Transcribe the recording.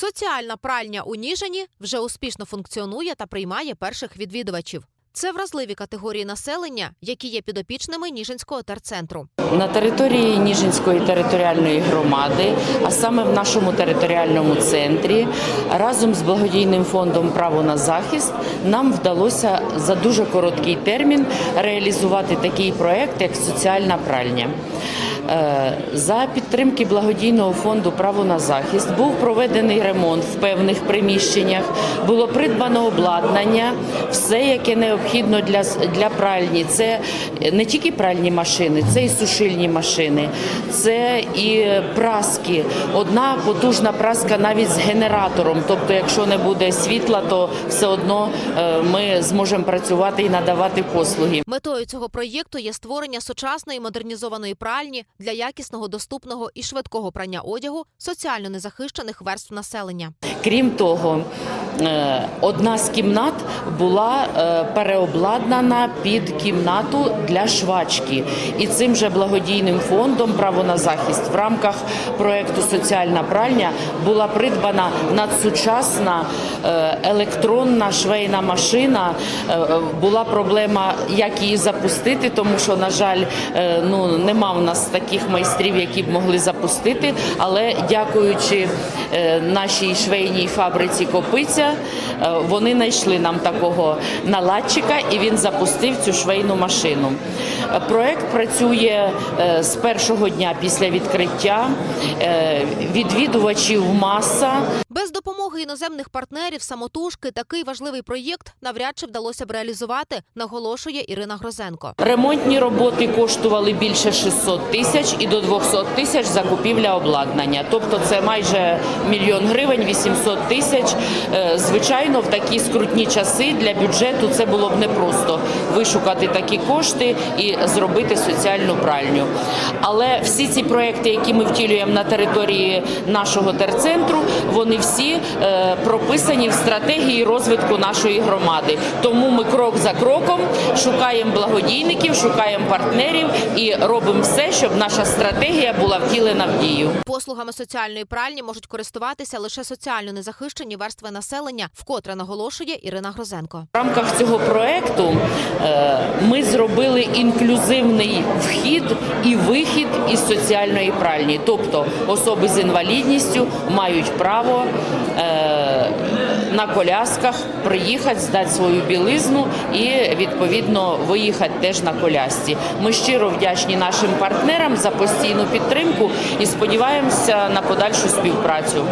Соціальна пральня у Ніжині вже успішно функціонує та приймає перших відвідувачів. Це вразливі категорії населення, які є підопічними Ніжинського терцентру. На території Ніжинської територіальної громади, а саме в нашому територіальному центрі, разом з благодійним фондом Право на захист нам вдалося за дуже короткий термін реалізувати такий проект, як соціальна пральня. Е, За підтримки благодійного фонду Право на захист був проведений ремонт в певних приміщеннях, було придбано обладнання, все, яке необхідно для, для пральні. Це не тільки пральні машини, це і сушильні машини, це і праски. Одна потужна праска навіть з генератором. Тобто, якщо не буде світла, то все одно е, ми зможемо працювати і надавати послуги. Метою цього проєкту є створення сучасної модернізованої пральні для якісного, доступного і швидкого прання одягу соціально незахищених верств населення. Крім того, е, одна з кімнат була е, переобладнана під кімнату для швачки, і цим же благодійним фондом право на захист в рамках проекту Соціальна пральня була придбана надсучасна е, електронна швейна машина. Була проблема, як її запустити, тому що, на жаль, ну нема в нас таких майстрів, які б могли запустити. Але дякуючи е, нашій швейній фабриці Копиця, е, вони знайшли нам такого наладчика, і він запустив цю швейну машину. Проект працює е, з першого дня після відкриття. Відвідувачів маса. Без допомоги іноземних партнерів самотужки такий важливий проєкт навряд чи вдалося б реалізувати, наголошує Ірина Грозенко. Ремонтні роботи коштували більше 600 тисяч і до 200 тисяч закупівля обладнання. Тобто це майже мільйон гривень, 800 тисяч. Е, Звичайно, в такі скрутні часи для бюджету це було б непросто вишукати такі кошти і зробити соціальну пральню. Але всі ці проекти, які ми втілюємо на території нашого терцентру, вони всі е, прописані в стратегії розвитку нашої громади. Тому ми крок за кроком шукаємо благодійників, шукаємо партнерів і робимо все, щоб наша стратегія була втілена в дію. Послугами соціальної пральні можуть користуватися лише соціально незахищені верстви населення, вкотре наголошує Ірина Грозенко. В рамках цього проекту е, ми зробили інклюзивний вхід і вихід із соціальної пральні. Тобто особи з інвалідністю мають право е, на колясках приїхати, здати свою білизну і відповідно виїхати теж на колясці. Ми щиро вдячні нашим партнерам за постійну підтримку і сподіваємося на подальшу співпрацю.